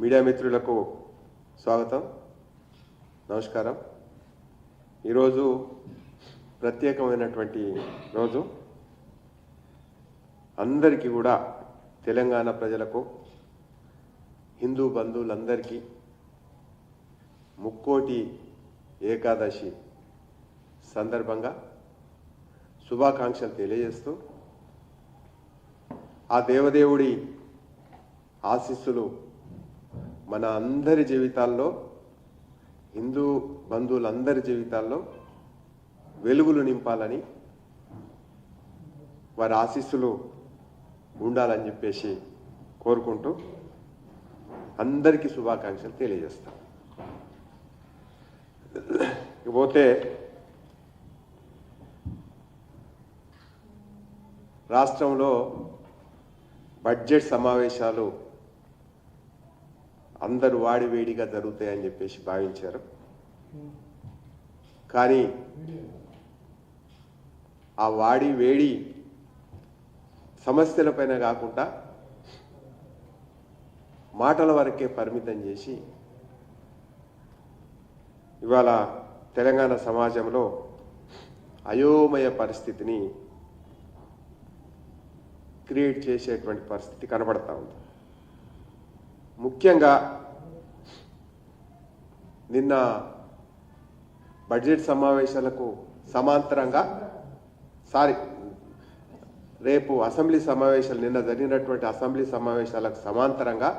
Media మిత్రులకు స్వాగతం నమస్కారం. ఈరోజు ప్రత్యేకమైనటువంటి రోజు. అందరికీ కూడా తెలంగాణ ప్రజలకు హిందూ బంధువులందరికీ ముక్కోటి ఏకాదశి సందర్భంగా శుభాకాంక్షలు తెలియజేస్తూ ఆ దేవదేవుడి ఆశీస్సులు మన అందరి జీవితాల్లో హిందూ బంధువులందరి జీవితాల్లో వెలుగులు నింపాలని వారి ఆశీస్సులు ఉండాలని చెప్పేసి కోరుకుంటూ అందరికీ శుభాకాంక్షలు తెలియజేస్తాం. ఇకపోతే రాష్ట్రంలో బడ్జెట్ సమావేశాలు అందరూ వాడి వేడిగా జరుగుతాయని చెప్పేసి భావించారు. కానీ ఆ వాడి వేడి సమస్యలపైన కాకుండా మాటల వరకే పరిమితం చేసి ఇవాళ తెలంగాణ సమాజంలో అయోమయ పరిస్థితిని క్రియేట్ చేసేటువంటి పరిస్థితి కనబడతా ఉంది. ముఖ్యంగా నిన్న బడ్జెట్ సమావేశాలకు సమాంతరంగా సారీ రేపు అసెంబ్లీ సమావేశాలు నిన్న జరిగినటువంటి అసెంబ్లీ సమావేశాలకు సమాంతరంగా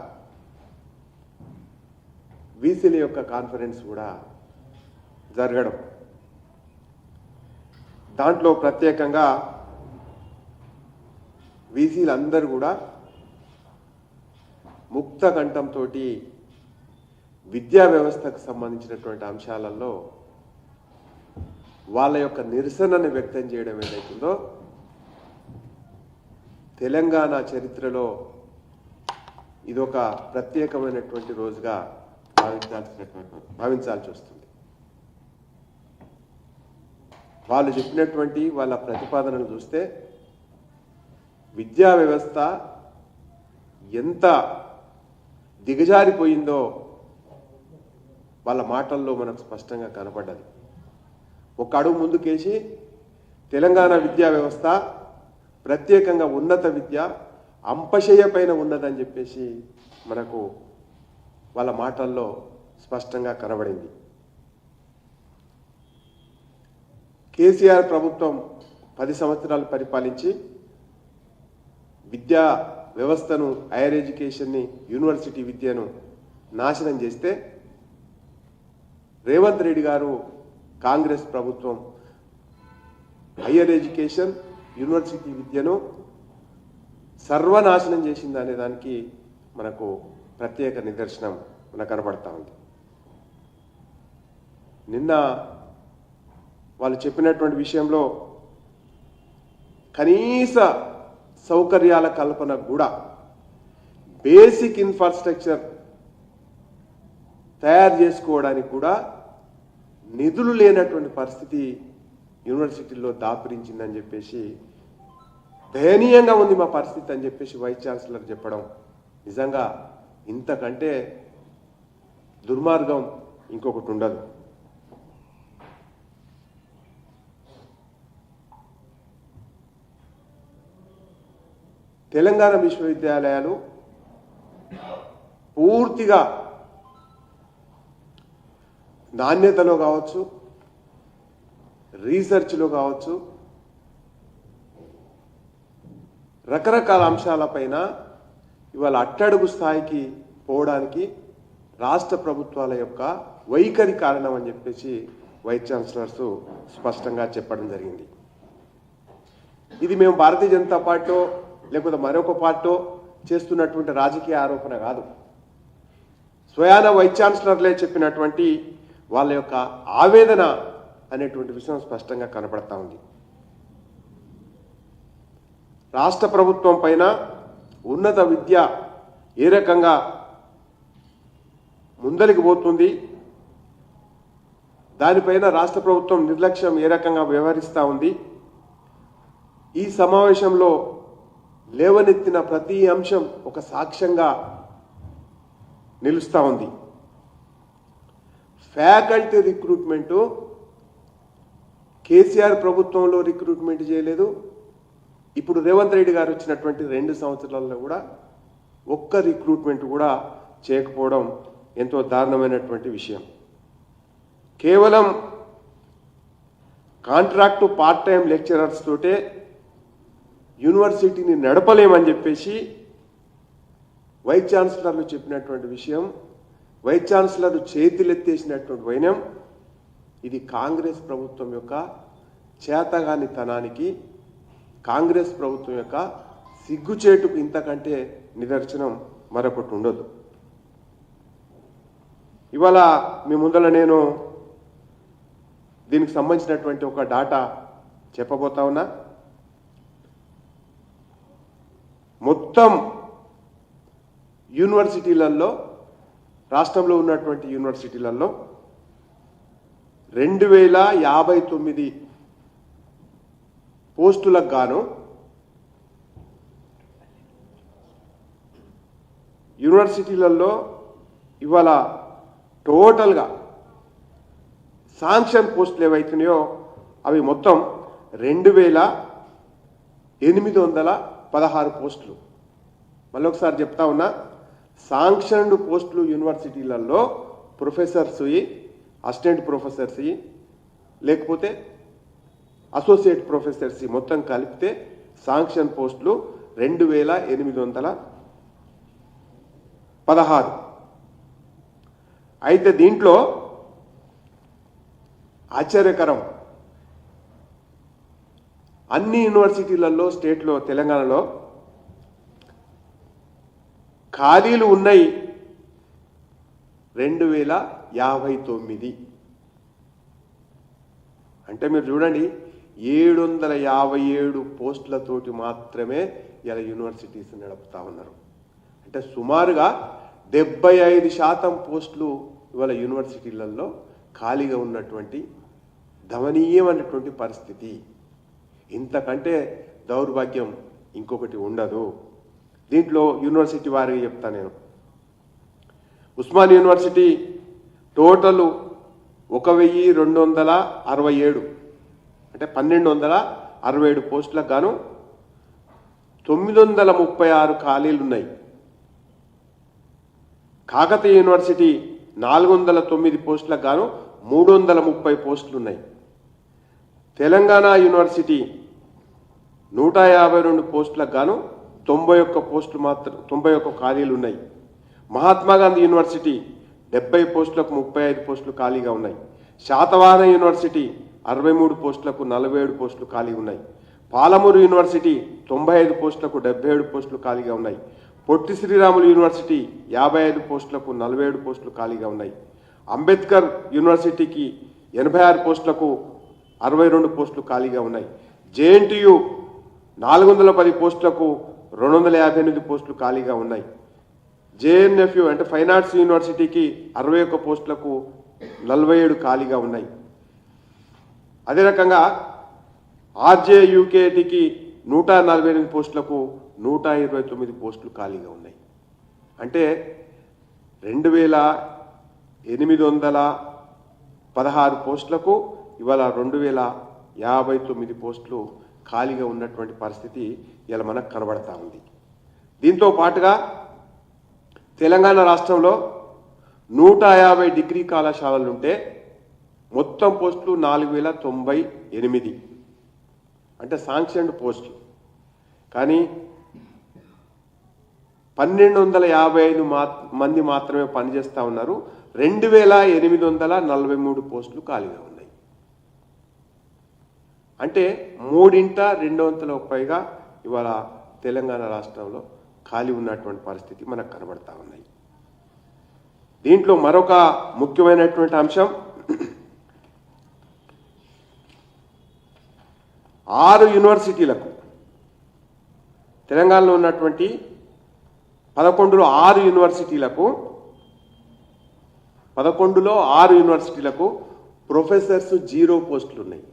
వీసీల యొక్క కాన్ఫరెన్స్ కూడా జరగడం. దాంట్లో ప్రత్యేకంగా వీసీలందరూ కూడా ముక్త కంఠంతో విద్యా వ్యవస్థకు సంబంధించినటువంటి అంశాలలో వాళ్ళ యొక్క నిరసనని వ్యక్తం చేయడం ఏదైతుందో తెలంగాణ చరిత్రలో ఇదొక ప్రత్యేకమైనటువంటి రోజుగా భావించాల్సినటువంటి భావించాల్సి వస్తుంది. వాళ్ళు చెప్పినటువంటి వాళ్ళ ప్రతిపాదనలు చూస్తే విద్యా వ్యవస్థ ఎంత దిగజారిపోయిందో వాళ్ళ మాటల్లో మనకు స్పష్టంగా కనపడ్డది. ఒక అడుగు ముందుకేసి తెలంగాణ విద్యా వ్యవస్థ ప్రత్యేకంగా ఉన్నత విద్య అంపశయ పైన ఉన్నదని చెప్పేసి మనకు వాళ్ళ మాటల్లో స్పష్టంగా కనబడింది. కేసీఆర్ ప్రభుత్వం పది సంవత్సరాలు పరిపాలించి విద్యా వ్యవస్థను హైయర్ ఎడ్యుకేషన్ని యూనివర్సిటీ విద్యను నాశనం చేస్తే రేవంత్ రెడ్డి గారు కాంగ్రెస్ ప్రభుత్వం హయ్యర్ ఎడ్యుకేషన్ యూనివర్సిటీ విద్యను సర్వనాశనం చేసింది అనే దానికి మనకు ప్రత్యేక నిదర్శనం మనకు కనబడతా ఉంది. నిన్న వాళ్ళు చెప్పినటువంటి విషయంలో కనీస సౌకర్యాల కల్పన కూడా. బేసిక్ ఇన్ఫ్రాస్ట్రక్చర్ తయారు చేసుకోవడానికి కూడా నిధులు లేనటువంటి పరిస్థితి యూనివర్సిటీల్లో దాపురించిందని చెప్పేసి దయనీయంగా ఉంది మా పరిస్థితి అని చెప్పేసి వైస్ ఛాన్సలర్ చెప్పడం. నిజంగా ఇంతకంటే దుర్మార్గం ఇంకొకటి ఉండదు. తెలంగాణ విశ్వవిద్యాలయాలు పూర్తిగా నాణ్యతలో కావచ్చు రీసెర్చ్లో కావచ్చు రకరకాల అంశాలపైన ఇవాళ అట్టడుగు స్థాయికి పోవడానికి రాష్ట్ర ప్రభుత్వాల యొక్క వైఖరి కారణం అని చెప్పేసి వైస్ ఛాన్సలర్స్ స్పష్టంగా చెప్పడం జరిగింది. ఇది మేము భారతీయ జనతా పార్టీలో లేకపోతే మరొక పార్టీ చేస్తున్నటువంటి రాజకీయ ఆరోపణ కాదు. స్వయాన వైస్ ఛాన్సలర్లే చెప్పినటువంటి వాళ్ళ యొక్క ఆవేదన అనేటువంటి విషయం స్పష్టంగా కనపడతా ఉంది. రాష్ట్ర ప్రభుత్వం పైన ఉన్నత విద్య ఏ రకంగా ముందరికి పోతుంది? దానిపైన రాష్ట్ర ప్రభుత్వం నిర్లక్ష్యం ఏ రకంగా వ్యవహరిస్తూ ఉంది? ఈ సమావేశంలో లేవనెత్తిన ప్రతి అంశం ఒక సాక్ష్యంగా నిలుస్తూ ఉంది. ఫ్యాకల్టీ రిక్రూట్మెంటు కేసీఆర్ ప్రభుత్వంలో రిక్రూట్మెంట్ చేయలేదు. ఇప్పుడు రేవంత్ రెడ్డి గారు వచ్చినటువంటి రెండు సంవత్సరాల్లో కూడా ఒక్క రిక్రూట్మెంట్ కూడా చేయకపోవడం ఎంతో దారుణమైనటువంటి విషయం. కేవలం కాంట్రాక్టు పార్ట్ టైం లెక్చరర్స్ తోటే యూనివర్సిటీని నడపలేమని చెప్పేసి వైస్ ఛాన్సలర్లు చెప్పినటువంటి విషయం వైస్ ఛాన్సలర్ చేతులెత్తేసినటువంటి వైనం ఇది కాంగ్రెస్ ప్రభుత్వం యొక్క చేతగానితనానికి కాంగ్రెస్ ప్రభుత్వం యొక్క సిగ్గుచేటుకు ఇంతకంటే నిదర్శనం మరొకటి ఉండదు. ఇవాళ మీ ముందర నేను దీనికి సంబంధించినటువంటి ఒక డాటా చెప్పబోతా ఉన్నా. మొత్తం యూనివర్సిటీలలో రాష్ట్రంలో ఉన్నటువంటి యూనివర్సిటీలలో రెండు వేల యాభై తొమ్మిది పోస్టులకు గాను యూనివర్సిటీలలో ఇవాళ టోటల్గా శాంక్షన్ పోస్టులు ఏవైతున్నాయో అవి మొత్తం రెండు వేల ఎనిమిది వందల పదహారు పోస్టులు. మళ్ళొకసారి చెప్తా ఉన్నా సాంక్షన్డ్ పోస్టులు యూనివర్సిటీలలో ప్రొఫెసర్స్ అసిస్టెంట్ ప్రొఫెసర్స్ లేకపోతే అసోసియేట్ ప్రొఫెసర్స్ మొత్తం కలిపితే సాంక్షన్ పోస్టులు రెండు వేల ఎనిమిది వందల పదహారు. అయితే దీంట్లో ఆశ్చర్యకరం. అన్ని యూనివర్సిటీలలో స్టేట్లో తెలంగాణలో ఖాళీలు ఉన్నాయి. రెండు వేల యాభై తొమ్మిది. అంటే మీరు చూడండి ఏడు వందల యాభై ఏడు పోస్టులతోటి మాత్రమే ఇలా యూనివర్సిటీస్ నడుపుతా ఉన్నారు. అంటే సుమారుగా డెబ్బై ఐదు శాతం పోస్టులు ఇవాళ యూనివర్సిటీలలో ఖాళీగా ఉన్నటువంటి దమనీయమైనటువంటి పరిస్థితి. ఇంతకంటే దౌర్భాగ్యం ఇంకొకటి ఉండదు. దీంట్లో యూనివర్సిటీ వారికి చెప్తా నేను. ఉస్మాన్ యూనివర్సిటీ టోటల్ ఒక వెయ్యి రెండు వందల అరవై ఏడు అంటే పన్నెండు వందల అరవై ఏడు పోస్టులకు గాను తొమ్మిది వందల ముప్పై ఆరు ఖాళీలు ఉన్నాయి. కాకతీయ యూనివర్సిటీ నాలుగు వందల తొమ్మిది పోస్టులకు గాను మూడు వందల ముప్పై పోస్టులు ఉన్నాయి. తెలంగాణ యూనివర్సిటీ నూట యాభై రెండు పోస్టులకు గాను తొంభై ఒక్క పోస్టులు మాత్రం తొంభై ఒక్క ఖాళీలు ఉన్నాయి. మహాత్మా గాంధీ యూనివర్సిటీ డెబ్బై పోస్టులకు ముప్పై ఐదు పోస్టులు ఖాళీగా ఉన్నాయి. శాతవాహన యూనివర్సిటీ అరవై మూడు పోస్టులకు నలభై ఏడు పోస్టులు ఖాళీ ఉన్నాయి. పాలమూరు యూనివర్సిటీ తొంభై ఐదు పోస్టులకు డెబ్బై ఏడు పోస్టులు ఖాళీగా ఉన్నాయి. పొట్టి శ్రీరాములు యూనివర్సిటీ యాభై ఐదు పోస్టులకు నలభై ఏడు పోస్టులు ఖాళీగా ఉన్నాయి. అంబేద్కర్ యూనివర్సిటీకి ఎనభై ఆరు పోస్టులకు అరవై రెండు పోస్టులు ఖాళీగా ఉన్నాయి. జేఎన్టీయు నాలుగు వందల పది పోస్టులకు రెండు వందల యాభై ఎనిమిది పోస్టులు ఖాళీగా ఉన్నాయి. జేఎన్ఎఫ్యు అంటే ఫైన్ ఆర్ట్స్ యూనివర్సిటీకి అరవై ఒక్క పోస్టులకు నలభై ఏడు ఖాళీగా ఉన్నాయి. అదే రకంగా ఆర్జే యూకేటికి నూట నలభై ఎనిమిది పోస్టులకు నూట ఇరవై తొమ్మిది పోస్టులు ఖాళీగా ఉన్నాయి. అంటే రెండు వేల ఎనిమిది వందల పదహారు పోస్టులకు ఇవాళ రెండు వేల యాభై తొమ్మిది పోస్టులు ఖాళీగా ఉన్నటువంటి పరిస్థితి ఇలా మనకు కనబడతా ఉంది. దీంతో పాటుగా తెలంగాణ రాష్ట్రంలో నూట యాభై డిగ్రీ కళాశాలలు ఉంటే మొత్తం పోస్టులు నాలుగు వేల తొంభై ఎనిమిది. అంటే శాంక్షన్డ్ పోస్టులు కానీ పన్నెండు వందల యాభై ఐదు మంది మాత్రమే పనిచేస్తూ ఉన్నారు. రెండు వేల ఎనిమిది వందల నలభై మూడు పోస్టులు ఖాళీగా అంటే మూడింట రెండు వంతులకు పైగా ఇవాళ తెలంగాణ రాష్ట్రంలో ఖాళీ ఉన్నటువంటి పరిస్థితి మనకు కనబడతా ఉన్నాయి. దీంట్లో మరొక ముఖ్యమైనటువంటి అంశం ఆరు యూనివర్సిటీలకు తెలంగాణలో ఉన్నటువంటి పదకొండులో ఆరు యూనివర్సిటీలకు పదకొండులో ఆరు యూనివర్సిటీలకు ప్రొఫెసర్స్ జీరో పోస్టులు ఉన్నాయి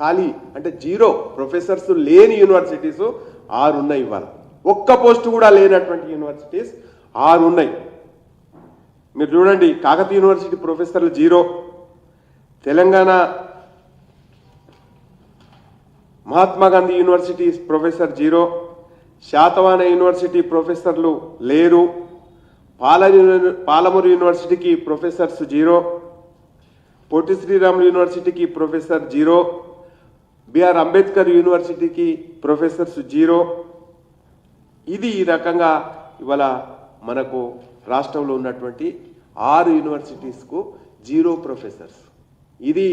ఖాళీ అంటే జీరో ప్రొఫెసర్స్ లేని యూనివర్సిటీస్ ఆరు ఉన్నాయి ఇవాళ. ఒక్క పోస్ట్ కూడా లేనటువంటి యూనివర్సిటీస్ ఆరు ఉన్నాయి మీరు చూడండి కాకతీయ యూనివర్సిటీ ప్రొఫెసర్లు zero Telangana Mahatma Gandhi university professor zero Satavahana university ప్రొఫెసర్లు లేరు పాల పాలమూరు యూనివర్సిటీకి ప్రొఫెసర్స్ జీరో పొట్టి శ్రీరాములు యూనివర్సిటీకి ప్రొఫెసర్ జీరో బిఆర్ అంబేద్కర్ యూనివర్సిటీకి ప్రొఫెసర్స్ జీరో. ఇది ఈ రకంగా ఇవాళ మనకు రాష్ట్రంలో ఉన్నటువంటి ఆరు యూనివర్సిటీస్కు జీరో ప్రొఫెసర్స్. ఇది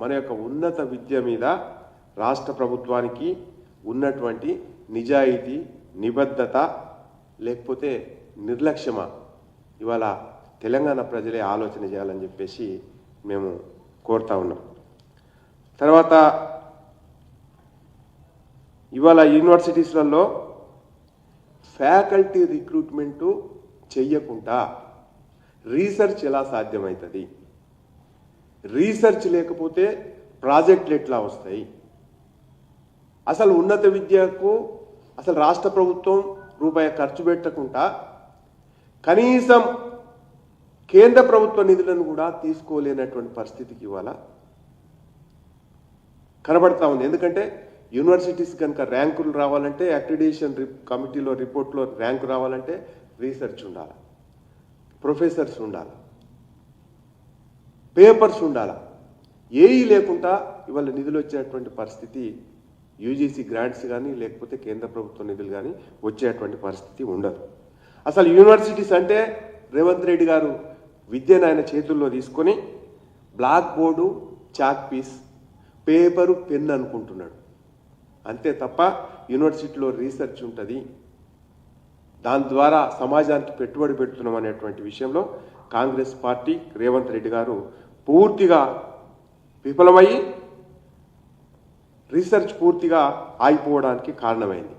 మన యొక్క ఉన్నత విద్య మీద రాష్ట్ర ప్రభుత్వానికి ఉన్నటువంటి నిజాయితీ నిబద్ధత లేకపోతే నిర్లక్ష్యమా? ఇవాళ తెలంగాణ ప్రజలే ఆలోచన చేయాలని చెప్పేసి మేము కోరుతా ఉన్నాం. తర్వాత ఇవాళ యూనివర్సిటీస్లలో ఫ్యాకల్టీ రిక్రూట్మెంటు చెయ్యకుండా రీసెర్చ్ ఎలా సాధ్యమవుతుంది రీసెర్చ్ లేకపోతే ప్రాజెక్టులు ఎట్లా వస్తాయి? అసలు ఉన్నత విద్యకు అసలు రాష్ట్ర ప్రభుత్వం రూపాయి ఖర్చు పెట్టకుండా కనీసం కేంద్ర ప్రభుత్వ నిధులను కూడా తీసుకోలేనటువంటి పరిస్థితికి ఇవాళ కనబడతా ఉంది. ఎందుకంటే యూనివర్సిటీస్ కనుక ర్యాంకులు రావాలంటే అక్రిడేషన్ రి కమిటీలో రిపోర్ట్లో ర్యాంకు రావాలంటే రీసెర్చ్ ఉండాలి. ప్రొఫెసర్స్ ఉండాలి. పేపర్స్ ఉండాలి. ఏఈ లేకుండా ఇవాళ నిధులు వచ్చేటువంటి పరిస్థితి యూజీసీ గ్రాంట్స్ కానీ లేకపోతే కేంద్ర ప్రభుత్వ నిధులు కానీ వచ్చేటువంటి పరిస్థితి ఉండదు. అసలు యూనివర్సిటీస్ అంటే రేవంత్ రెడ్డి గారు విద్యను ఆయన చేతుల్లో తీసుకొని black board chalk piece paper pen అనుకుంటున్నాడు. అంతే తప్ప యూనివర్సిటీలో రీసెర్చ్ ఉంటుంది. దాని ద్వారా సమాజానికి పెట్టుబడి పెడుతున్నాం అనేటువంటి విషయంలో కాంగ్రెస్ పార్టీ రేవంత్ రెడ్డి గారు పూర్తిగా విఫలమయ్యి రీసెర్చ్ పూర్తిగా ఆగిపోవడానికి కారణమైంది.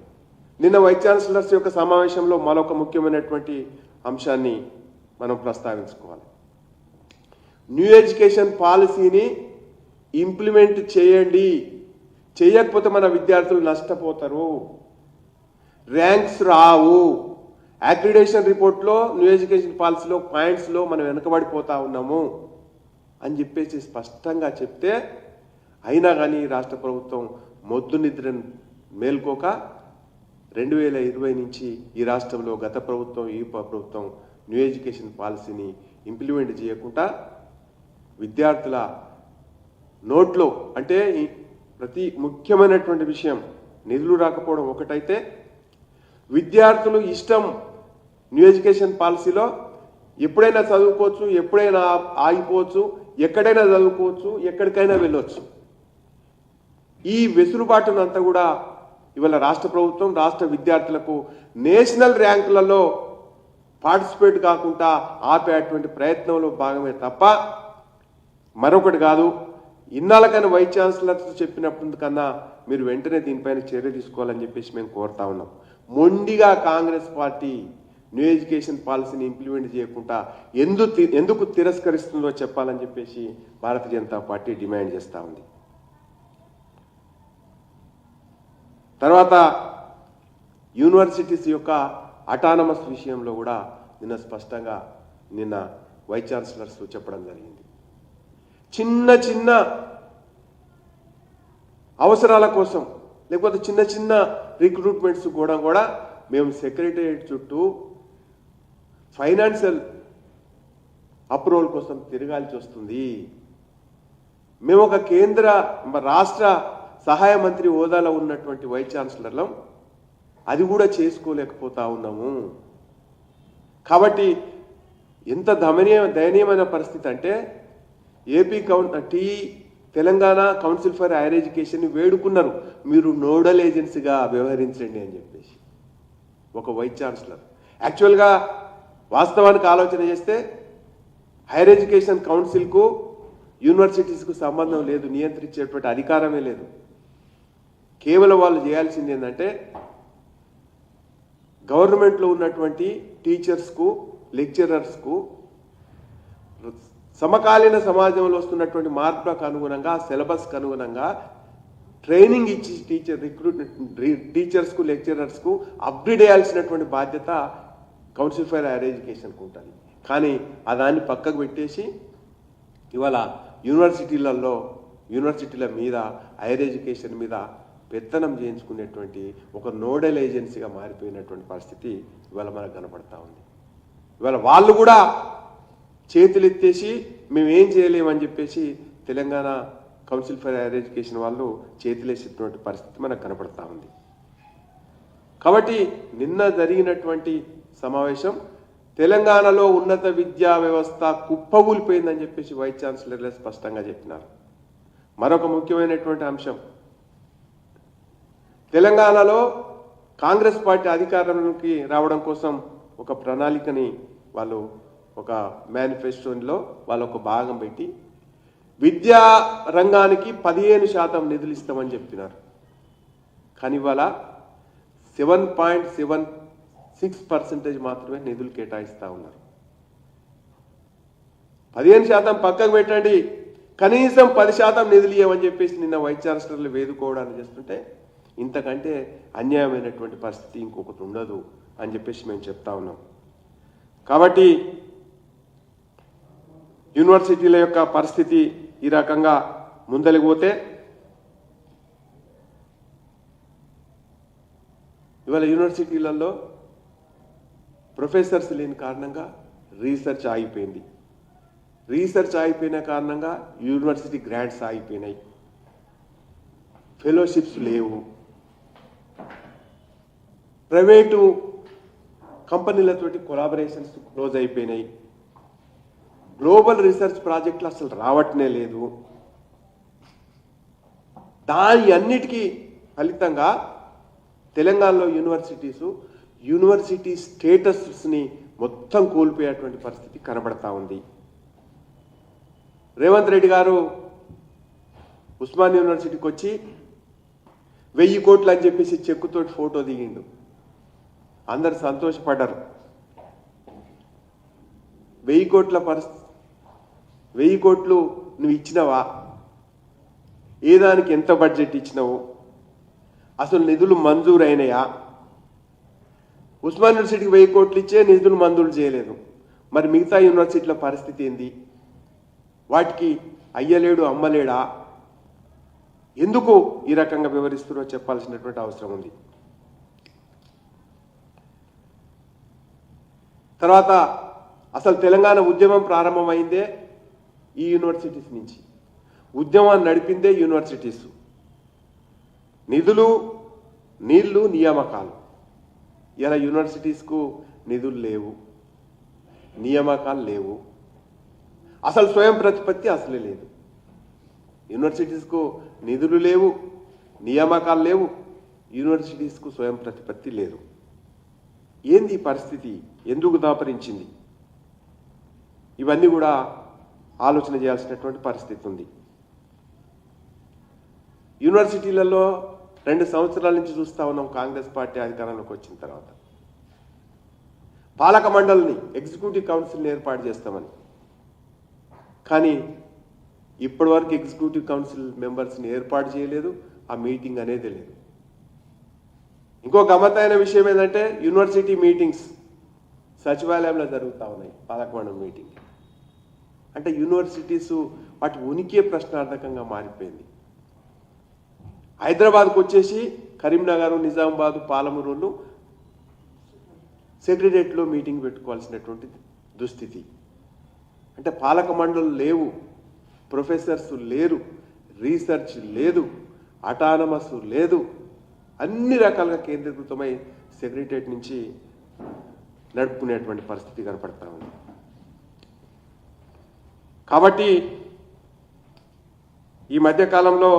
నిన్న వైస్ ఛాన్సలర్స్ యొక్క సమావేశంలో మరొక ముఖ్యమైనటువంటి అంశాన్ని మనం ప్రస్తావించుకోవాలి. న్యూ ఎడ్యుకేషన్ పాలసీని ఇంప్లిమెంట్ చేయండి. చేయకపోతే మన విద్యార్థులు నష్టపోతారు. ర్యాంక్స్ రావు. అక్రిడేషన్ రిపోర్ట్లో న్యూ ఎడ్యుకేషన్ పాలసీలో పాయింట్స్లో మనం వెనకబడిపోతా ఉన్నాము అని చెప్పేసి స్పష్టంగా చెప్తే అయినా కానీ రాష్ట్ర ప్రభుత్వం మొద్దు నిద్రను మేల్కోక రెండు వేల ఇరవై నుంచి ఈ రాష్ట్రంలో గత ప్రభుత్వం ఈ ప్రభుత్వం న్యూ ఎడ్యుకేషన్ పాలసీని ఇంప్లిమెంట్ చేయకుండా విద్యార్థుల నోట్లో అంటే ప్రతి ముఖ్యమైనటువంటి విషయం నిధులు రాకపోవడం ఒకటైతే విద్యార్థులు ఇష్టం న్యూ ఎడ్యుకేషన్ పాలసీలో ఎప్పుడైనా చదువుకోవచ్చు ఎప్పుడైనా ఆగిపోవచ్చు ఎక్కడైనా చదువుకోవచ్చు ఎక్కడికైనా వెళ్ళవచ్చు ఈ వెసులుబాటునంతా కూడా ఇవాళ రాష్ట్ర ప్రభుత్వం రాష్ట్ర విద్యార్థులకు నేషనల్ ర్యాంకులలో పార్టిసిపేట్ కాకుండా ఆపేటువంటి ప్రయత్నంలో భాగమే తప్ప మరొకటి కాదు. ఇన్నాళ్ళకైనా వైస్ ఛాన్సలర్తో చెప్పినప్పుడు కన్నా మీరు వెంటనే దీనిపైన చర్య తీసుకోవాలని చెప్పేసి మేము కోరుతా ఉన్నాం. మొండిగా కాంగ్రెస్ పార్టీ న్యూ ఎడ్యుకేషన్ పాలసీని ఇంప్లిమెంట్ చేయకుండా ఎందు ఎందుకు తిరస్కరిస్తుందో చెప్పాలని చెప్పేసి భారతీయ జనతా పార్టీ డిమాండ్ చేస్తూ ఉంది. తర్వాత యూనివర్సిటీస్ యొక్క అటానమస్ విషయంలో కూడా నిన్న స్పష్టంగా నిన్న వైస్ ఛాన్సలర్స్ చెప్పడం జరిగింది. చిన్న చిన్న అవసరాల కోసం లేకపోతే చిన్న చిన్న రిక్రూట్మెంట్స్ కూడా కూడా మేము సెక్రటరియట్ చుట్టూ ఫైనాన్షియల్ అప్రూవల్ కోసం తిరగాల్సి వస్తుంది. మేము ఒక కేంద్ర రాష్ట్ర సహాయ మంత్రి హోదాలో ఉన్నటువంటి వైస్ ఛాన్సలర్లం అది కూడా చేసుకోలేకపోతా ఉన్నాము. కాబట్టి ఎంత దమనీయ దయనీయమైన పరిస్థితి అంటే AP council T Telangana council for higher education వేడుకున్నారు. మీరు నోడల్ ఏజెన్సీగా వ్యవహరించండి అని చెప్పేసి. ఒక వైస్ ఛాన్సలర్. యాక్చువల్గా వాస్తవానికి ఆలోచన చేస్తే హైయర్ ఎడ్యుకేషన్ కౌన్సిల్కు యూనివర్సిటీస్కు సంబంధం లేదు నియంత్రించేటువంటి అధికారమే లేదు. కేవలం వాళ్ళు చేయాల్సింది ఏంటంటే గవర్నమెంట్లో ఉన్నటువంటి టీచర్స్కు లెక్చరర్స్కు సమకాలీన సమాజంలో వస్తున్నటువంటి మార్పులకు అనుగుణంగా సిలబస్కి అనుగుణంగా ట్రైనింగ్ ఇచ్చి టీచర్ రిక్రూట్మెంట్ టీచర్స్కు లెక్చరర్స్కు అప్గ్రేడ్ చేయాల్సినటువంటి బాధ్యత కౌన్సిల్ ఫర్ హైర్ ఎడ్యుకేషన్కు ఉంటుంది. కానీ ఆ దాన్ని పక్కకు పెట్టేసి ఇవాళ యూనివర్సిటీలలో యూనివర్సిటీల మీద హైర్ ఎడ్యుకేషన్ మీద పెత్తనం చేయించుకునేటువంటి ఒక నోడల్ ఏజెన్సీగా మారిపోయినటువంటి పరిస్థితి ఇవాళ మనకు కనపడతా ఉంది. ఇవాళ వాళ్ళు కూడా చేతులు ఎత్తేసి మేము ఏం చేయలేమని చెప్పేసి Telangana council for higher education వాళ్ళు చేతులేసేటువంటి పరిస్థితి మనకు కనపడతా ఉంది. కాబట్టి నిన్న జరిగినటువంటి సమావేశం తెలంగాణలో ఉన్నత విద్యా వ్యవస్థ కుప్పగూలిపోయిందని చెప్పేసి వైస్ ఛాన్సలర్లే స్పష్టంగా చెప్పినారు. మరొక ముఖ్యమైనటువంటి అంశం. తెలంగాణలో కాంగ్రెస్ పార్టీ అధికారంలోకి రావడం కోసం ఒక ప్రణాళికని వాళ్ళు ఒక మేనిఫెస్టోలో వాళ్ళొక ఒక భాగం పెట్టి విద్యా రంగానికి పదిహేను శాతం నిధులు ఇస్తామని చెప్పినారు కానీ ఇవాళ seven point seven six percentage మాత్రమే నిధులు కేటాయిస్తూ ఉన్నారు. పదిహేను శాతం పక్కకు పెట్టండి. కనీసం పది శాతం నిధులు ఇవ్వమని చెప్పేసి నిన్న వైస్ ఛాన్సలర్లు వేదుకోవడానికి చేస్తుంటే ఇంతకంటే అన్యాయమైనటువంటి పరిస్థితి ఇంకొకటి ఉండదు అని చెప్పేసి మేము చెప్తా ఉన్నాం. కాబట్టి యూనివర్సిటీల యొక్క పరిస్థితి ఈ రకంగా ముందలిగిపోతే ఇవాళ యూనివర్సిటీలలో ప్రొఫెసర్స్ లేని కారణంగా రీసెర్చ్ ఆగిపోయింది. రీసెర్చ్ ఆగిపోయిన కారణంగా యూనివర్సిటీ గ్రాంట్స్ ఆగిపోయినాయి. ఫెలోషిప్స్ లేవు. ప్రైవేటు కంపెనీలతోటి కొలాబరేషన్స్ క్లోజ్ అయిపోయినాయి. గ్లోబల్ రీసెర్చ్ ప్రాజెక్టులు అసలు రావట్నే లేదు. దాని అన్నిటికీ ఫలితంగా తెలంగాణలో యూనివర్సిటీసు యూనివర్సిటీ స్టేటస్ని మొత్తం కోల్పోయేటువంటి పరిస్థితి కనబడతా ఉంది. రేవంత్ రెడ్డి గారు ఉస్మాన్ యూనివర్సిటీకి వచ్చి వెయ్యి కోట్లు అని చెప్పేసి చెక్కుతోటి ఫోటో దిగిండు. అందరు సంతోషపడ్డారు. వెయ్యి కోట్ల పరిస్థితి వెయ్యి కోట్లు నువ్వు ఇచ్చినవా? ఏ దానికి ఎంత బడ్జెట్ ఇచ్చినావు? అసలు నిధులు మంజూరు అయినాయా ఉస్మాన్ యూనివర్సిటీకి వెయ్యి కోట్లు ఇచ్చే నిధులు మంజూరు చేయలేదు. మరి మిగతా యూనివర్సిటీల పరిస్థితి ఏంది? వాటికి అయ్యలేడు అమ్మలేడా? ఎందుకు ఈ రకంగా వివరిస్తున్నారో చెప్పాల్సినటువంటి అవసరం ఉంది. తర్వాత అసలు తెలంగాణ ఉద్యమం ప్రారంభమైందే ఈ యూనివర్సిటీస్ నుంచి. ఉద్యమాన్ని నడిపిందే యూనివర్సిటీస్. నిధులు నీళ్ళు నియామకాలు. ఇలా యూనివర్సిటీస్కు నిధులు లేవు. నియామకాలు లేవు. అసలు స్వయం ప్రతిపత్తి అసలే లేదు. యూనివర్సిటీస్కు నిధులు లేవు నియామకాలు లేవు. యూనివర్సిటీస్కు స్వయం ప్రతిపత్తి లేదు. ఏంది ఈ పరిస్థితి? ఎందుకు దాపరించింది? ఇవన్నీ కూడా ఆలోచన చేయాల్సినటువంటి పరిస్థితి ఉంది. యూనివర్సిటీలలో రెండు సంవత్సరాల నుంచి చూస్తా ఉన్నాం కాంగ్రెస్ పార్టీ అధికారంలోకి వచ్చిన తర్వాత. పాలక మండలిని ఎగ్జిక్యూటివ్ కౌన్సిల్ని ఏర్పాటు చేస్తామని. కానీ ఇప్పటివరకు ఎగ్జిక్యూటివ్ కౌన్సిల్ మెంబర్స్ని ఏర్పాటు చేయలేదు ఆ మీటింగ్ అనేది లేదు. ఇంకో గమ్మత్తైన విషయం ఏంటంటే యూనివర్సిటీ మీటింగ్స్ సచివాలయంలో జరుగుతూ ఉన్నాయి పాలకమండలి మీటింగ్ అంటే యూనివర్సిటీస్ వాటి ఉనికే ప్రశ్నార్థకంగా మారిపోయింది. హైదరాబాద్కు వచ్చేసి కరీంనగర్ నిజామాబాద్ పాలమూరును సెక్రటరియట్లో మీటింగ్ పెట్టుకోవాల్సినటువంటి దుస్థితి. అంటే పాలక మండలు లేవు ప్రొఫెసర్స్ లేరు రీసెర్చ్ లేదు అటానమస్ లేదు అన్ని రకాలుగా కేంద్రీకృతమై సెక్రటరియట్ నుంచి నడుపుకునేటువంటి పరిస్థితి కనపడతా ఉంది. కాబట్టి ఈ మధ్యకాలంలో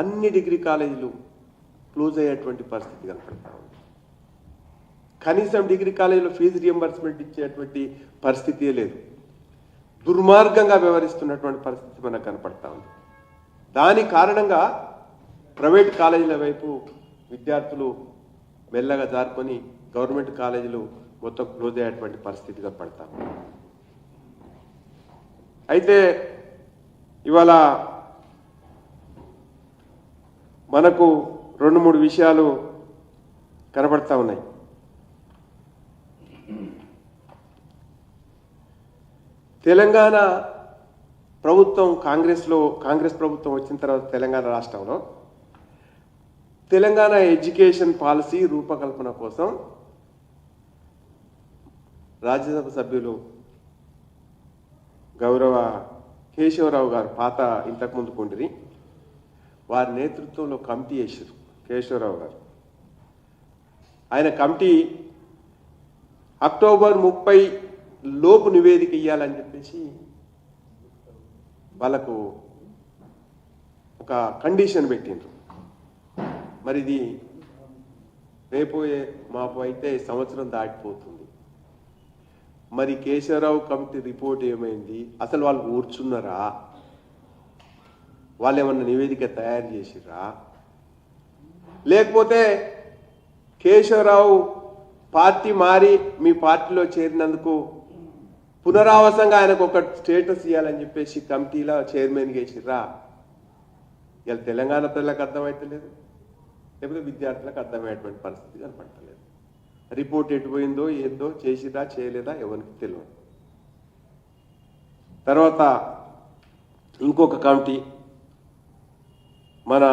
అన్ని డిగ్రీ కాలేజీలు క్లోజ్ అయ్యేటువంటి పరిస్థితి కనపడతా ఉంది. కనీసం డిగ్రీ కాలేజీలో ఫీజు రియంబర్స్మెంట్ ఇచ్చేటువంటి పరిస్థితి లేదు. దుర్మార్గంగా వ్యవహరిస్తున్నటువంటి పరిస్థితి మనకు కనపడతా ఉంది. దాని కారణంగా ప్రైవేట్ కాలేజీల వైపు విద్యార్థులు మెల్లగా జారుకొని గవర్నమెంట్ కాలేజీలు మొత్తం క్లోజ్ అయ్యేటువంటి పరిస్థితిగా కనపడతా అయితే ఇవాళ మనకు రెండు మూడు విషయాలు కనబడతా ఉన్నాయి. తెలంగాణ ప్రభుత్వం కాంగ్రెస్లో కాంగ్రెస్ ప్రభుత్వం వచ్చిన తర్వాత తెలంగాణ రాష్ట్రంలో తెలంగాణ ఎడ్యుకేషన్ పాలసీ రూపకల్పన కోసం రాజ్యసభ సభ్యులు గౌరవ కేశవరావు గారు పాత ఇంతకుముందు కొండిరి వారి నేతృత్వంలో కమిటీ వేసారు కేశవరావు గారు. ఆయన కమిటీ అక్టోబర్ ముప్పై లోపు నివేదిక ఇవ్వాలని చెప్పేసి వాళ్ళకు ఒక కండిషన్ పెట్టిండ్రు. మరి ఇది రేపు మాపు అయితే సంవత్సరం దాటిపోతుంది. మరి కేశవరావు కమిటీ రిపోర్ట్ ఏమైంది? అసలు వాళ్ళు కూర్చున్నారా? వాళ్ళు ఏమన్నా నివేదిక తయారు చేసిరా లేకపోతే కేశవరావు పార్టీ మారి మీ పార్టీలో చేరినందుకు పునరావాసంగా ఆయనకు ఒక స్టేటస్ ఇవ్వాలని చెప్పేసి కమిటీలో చైర్మన్ చేసిర్రా? ఇలా తెలంగాణ ప్రజలకు అర్థమైతలేదు. లేకపోతే విద్యార్థులకు అర్థమయ్యేటువంటి పరిస్థితి కనపడతలేదు. రిపోర్ట్ ఎటుపోయిందో ఏందో చేసిదా చేయలేదా ఎవరికి తెలియదు తర్వాత ఇంకొక కమిటీ మన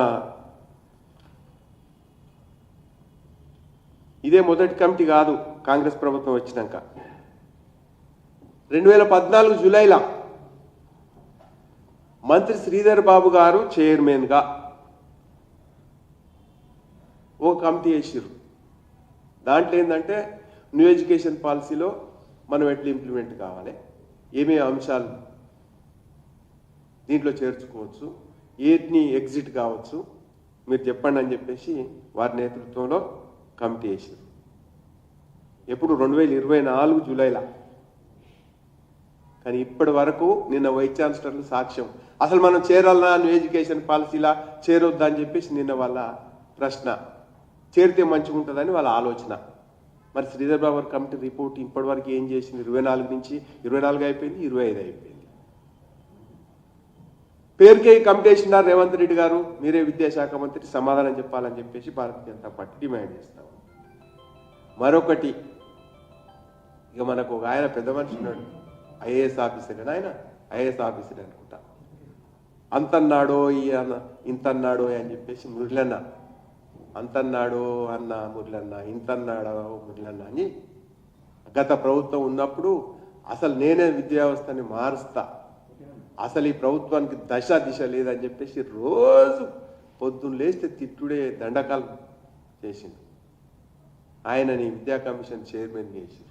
ఇదే మొదటి కమిటీ కాదు కాంగ్రెస్ ప్రభుత్వం వచ్చినాక. రెండు వేల పద్నాలుగు జూలైలో మంత్రి శ్రీధర్ బాబు గారు చైర్మన్గా ఓ కమిటీ వేసిర్రు. దాంట్లో ఏంటంటే న్యూ ఎడ్యుకేషన్ పాలసీలో మనం ఎట్లా ఇంప్లిమెంట్ కావాలి? ఏమేమి అంశాలు దీంట్లో చేర్చుకోవచ్చు? ఏటిని ఎగ్జిట్ కావచ్చు? మీరు చెప్పండి అని చెప్పేసి వారి నేతృత్వంలో కమిటీ వేసారు ఎప్పుడు రెండు వేల ఇరవై నాలుగు జూలైలా. కానీ ఇప్పటి వరకు నిన్న వైస్ ఛాన్సలర్లు సాక్ష్యం. అసలు మనం చేరాలన్నా న్యూ ఎడ్యుకేషన్ పాలసీలా చేరొద్దా అని చెప్పేసి నిన్న వాళ్ళ ప్రశ్న. చేరితే మంచిగా ఉంటుందని వాళ్ళ ఆలోచన. మరి శ్రీధర్ బాబు కమిటీ రిపోర్ట్ ఇప్పటి వరకు ఏం చేసింది? ఇరవై నాలుగు నుంచి ఇరవై నాలుగు అయిపోయింది ఇరవై ఐదు అయిపోయింది. పేరుకే కమిటీ వేసినారు రేవంత్ రెడ్డి గారు. మీరే విద్యాశాఖ మంత్రి సమాధానం చెప్పాలని చెప్పేసి భారతీయ జనతా పార్టీ డిమాండ్ చేస్తాం మరొకటి ఇక మనకు ఒక ఆయన పెద్ద మనిషి ఉన్నాడు ఐఏఎస్ ఆఫీసర్ ఆయన ఐఏఎస్ ఆఫీసర్ అనుకుంటా. అంతన్నాడో ఈయన ఇంతన్నాడో అని చెప్పేసి మురళన్న అంతన్నాడు అన్న మురళన్న ఇంతన్నాడు మురళన్న అని గత ప్రభుత్వం ఉన్నప్పుడు అసలు నేనే విద్యా వ్యవస్థని మారుస్తా. అసలు ఈ ప్రభుత్వానికి దశ దిశ లేదని చెప్పేసి రోజు పొద్దున్న లేస్తే తిట్టుడే దండకాలు చేసిండు. ఆయనని విద్యా కమిషన్ చైర్మన్ చేసి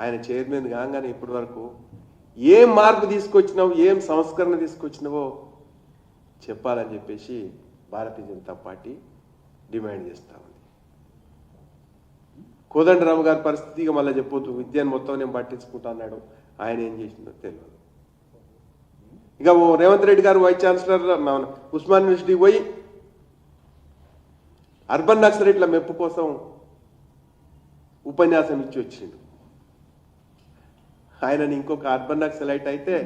ఆయన చైర్మన్ కాగానే ఇప్పటి వరకు ఏం మార్పు తీసుకొచ్చినావు ఏం సంస్కరణ తీసుకొచ్చినావో చెప్పాలని చెప్పేసి భారతీయ జనతా పార్టీ డిమాండ్ చేస్తా ఉంది. కోదండరామ్ గారి పరిస్థితిగా మళ్ళీ చెప్పొద్దు. విద్యను మొత్తం నేను పట్టించుకుంటా అన్నాడు. ఆయన ఏం చేసిందో తెలియదు. ఇక ఓ Revanth Reddy garu vice chancellor Osman university పోయి అర్బన్ నక్సలైట్ల మెప్పు కోసం ఉపన్యాసం ఇచ్చి వచ్చిండు. ఆయనని ఇంకొక అర్బన్ నక్సలైట్ అయితే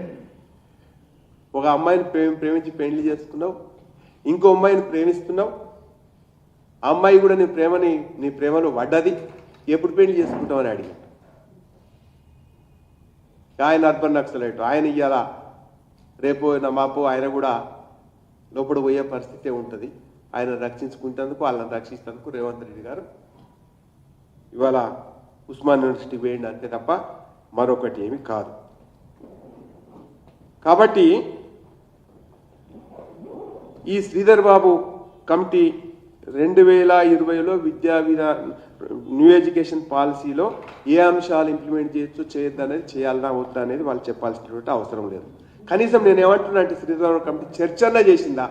ఒక అమ్మాయిని ప్రేమ ప్రేమించి పెళ్ళి చేసుకున్నావు. ఇంకో అమ్మాయిని ప్రేమిస్తున్నావు? ఆ అమ్మాయి కూడా నీ ప్రేమని నీ ప్రేమలో పడ్డది? ఎప్పుడు పెళ్ళి చేసుకుంటామని అడిగాడు ఆయన అర్బన్ నక్సలైట్ ఆయన ఇయ్యాల రేపు నా ఆయన కూడా లోపల పోయే పరిస్థితే ఉంటుంది. ఆయన రక్షించుకుంటేందుకు వాళ్ళని రక్షిస్తేందుకు రేవంత్ రెడ్డి గారు ఇవాళ ఉస్మాన్ యూనివర్సిటీ వేయండి అంతే తప్ప మరొకటి ఏమి కాదు. కాబట్టి ఈ శ్రీధర్ బాబు కమిటీ రెండు వేల ఇరవైలో విద్యా విధా న్యూ ఎడ్యుకేషన్ పాలసీలో ఏ అంశాలు ఇంప్లిమెంట్ చేయొచ్చు చేయొద్దు అనేది చేయాలన్నా వద్దా అనేది వాళ్ళు చెప్పాల్సినటువంటి అవసరం లేదు. కనీసం నేను ఏమంటున్నా అంటే శ్రీధర్ కమిటీ చర్చ చేసిందా?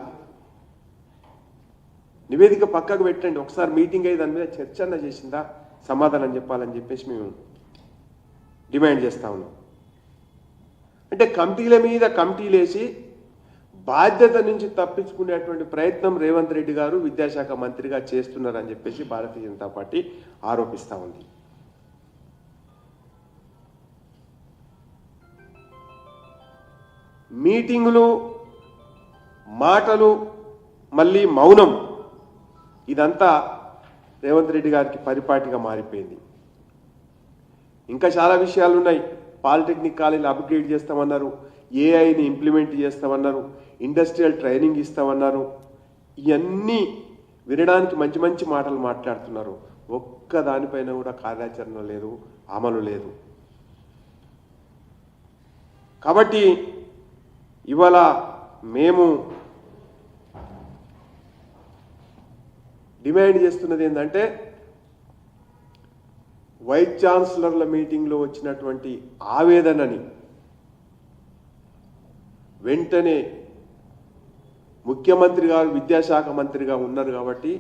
నివేదిక పక్కకు పెట్టండి ఒకసారి మీటింగ్ అయ్యి దాని మీద చర్చ అన్న చేసిందా? సమాధానం చెప్పాలని చెప్పేసి మేము డిమాండ్ చేస్తా ఉన్నాం. అంటే కమిటీల మీద కమిటీలు వేసి బాధ్యత నుంచి తప్పించుకునేటువంటి ప్రయత్నం రేవంత్ రెడ్డి గారు విద్యాశాఖ మంత్రిగా చేస్తున్నారని చెప్పేసి భారతీయ జనతా పార్టీ ఆరోపిస్తూ ఉంది. మీటింగులు మాటలు మళ్ళీ మౌనం ఇదంతా రేవంత్ రెడ్డి గారికి పరిపాటిగా మారిపోయింది. ఇంకా చాలా విషయాలు ఉన్నాయి పాలిటెక్నిక్ కాలేజీలు అప్గ్రేడ్ చేస్తామన్నారు. ఏఐని ఇంప్లిమెంట్ చేస్తామన్నారు. ఇండస్ట్రియల్ ట్రైనింగ్ ఇస్తామన్నారు. ఇవన్నీ వినడానికి మంచి మంచి మాటలు మాట్లాడుతున్నారు. ఒక్క దానిపైన కూడా కార్యాచరణ లేదు అమలు లేదు. కాబట్టి ఇవాళ మేము డిమాండ్ చేస్తున్నది ఏంటంటే వైస్ ఛాన్సలర్ల మీటింగ్లో వచ్చినటువంటి ఆవేదనని వెంటనే ముఖ్యమంత్రి గారు విద్యాశాఖ మంత్రిగా ఉన్నారు కాబట్టి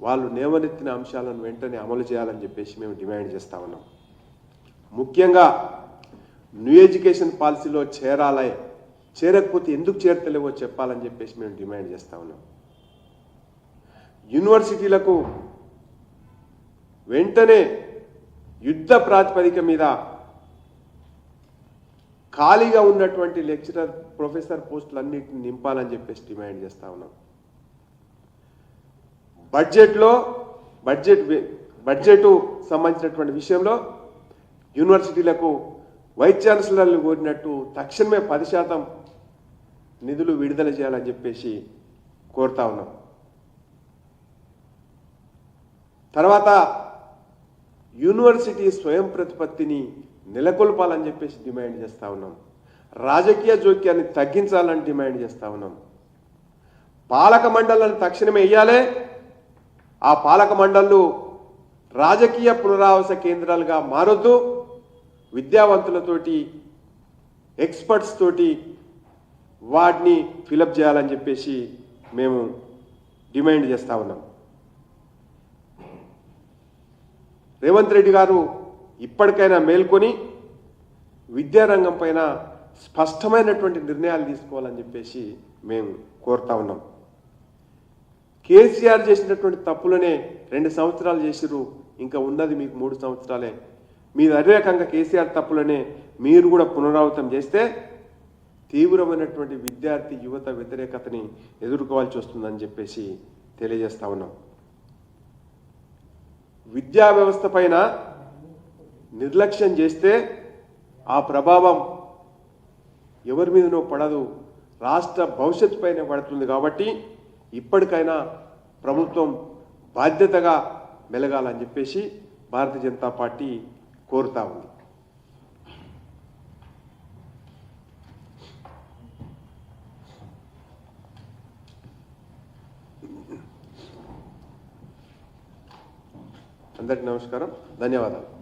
వాళ్ళు లేవనెత్తిన అంశాలను వెంటనే అమలు చేయాలని చెప్పేసి మేము డిమాండ్ చేస్తా ఉన్నాం. ముఖ్యంగా న్యూ ఎడ్యుకేషన్ పాలసీలో చేరాలే చేరకపోతే ఎందుకు చేరతలేవో చెప్పాలని చెప్పేసి మేము డిమాండ్ చేస్తా ఉన్నాం. యూనివర్సిటీలకు వెంటనే యుద్ధ ప్రాతిపదిక మీద ఖాళీగా ఉన్నటువంటి లెక్చరర్ ప్రొఫెసర్ పోస్టులన్నింటిని నింపాలని చెప్పేసి డిమాండ్ చేస్తా ఉన్నాం. బడ్జెట్లో బడ్జెట్ బడ్జెట్ సంబంధించినటువంటి విషయంలో యూనివర్సిటీలకు వైస్ ఛాన్సలర్లు కోరినట్టు తక్షణమే పది శాతం నిధులు విడుదల చేయాలని చెప్పేసి కోరుతా ఉన్నాం. తర్వాత యూనివర్సిటీ స్వయం ప్రతిపత్తిని నెలకొల్పాలని చెప్పేసి డిమాండ్ చేస్తా ఉన్నాం. రాజకీయ జోక్యాన్ని తగ్గించాలని డిమాండ్ చేస్తూ ఉన్నాం. పాలక మండలను తక్షణమే వేయాలి ఆ పాలక మండళ్ళు రాజకీయ పునరావాస కేంద్రాలుగా మారొద్దు. విద్యావంతులతోటి ఎక్స్పర్ట్స్ తోటి వాటిని ఫిలప్ చేయాలని చెప్పేసి మేము డిమాండ్ చేస్తా ఉన్నాం. రేవంత్ రెడ్డి గారు ఇప్పటికైనా మేల్కొని విద్యారంగం పైన స్పష్టమైనటువంటి నిర్ణయాలు తీసుకోవాలని చెప్పేసి మేము కోరుతా ఉన్నాం. కేసీఆర్ చేసినటువంటి తప్పులనే రెండు సంవత్సరాలు చేసిర్రు ఇంకా ఉన్నది మీకు మూడు సంవత్సరాలే. మీరు అదే రకంగా కేసీఆర్ తప్పులనే మీరు కూడా పునరావృతం చేస్తే తీవ్రమైనటువంటి విద్యార్థి యువత వ్యతిరేకతని ఎదుర్కోవాల్సి వస్తుందని చెప్పేసి తెలియజేస్తా ఉన్నాం. విద్యా వ్యవస్థ పైన నిర్లక్ష్యం చేస్తే ఆ ప్రభావం ఎవరి మీదనో పడదు. రాష్ట్ర భవిష్యత్తు పైన పడుతుంది కాబట్టి ఇప్పటికైనా ప్రభుత్వం బాధ్యతగా మెలగాలని చెప్పేసి భారతీయ జనతా పార్టీ కోరుతా ఉంది. అందరికీ నమస్కారం. ధన్యవాదాలు.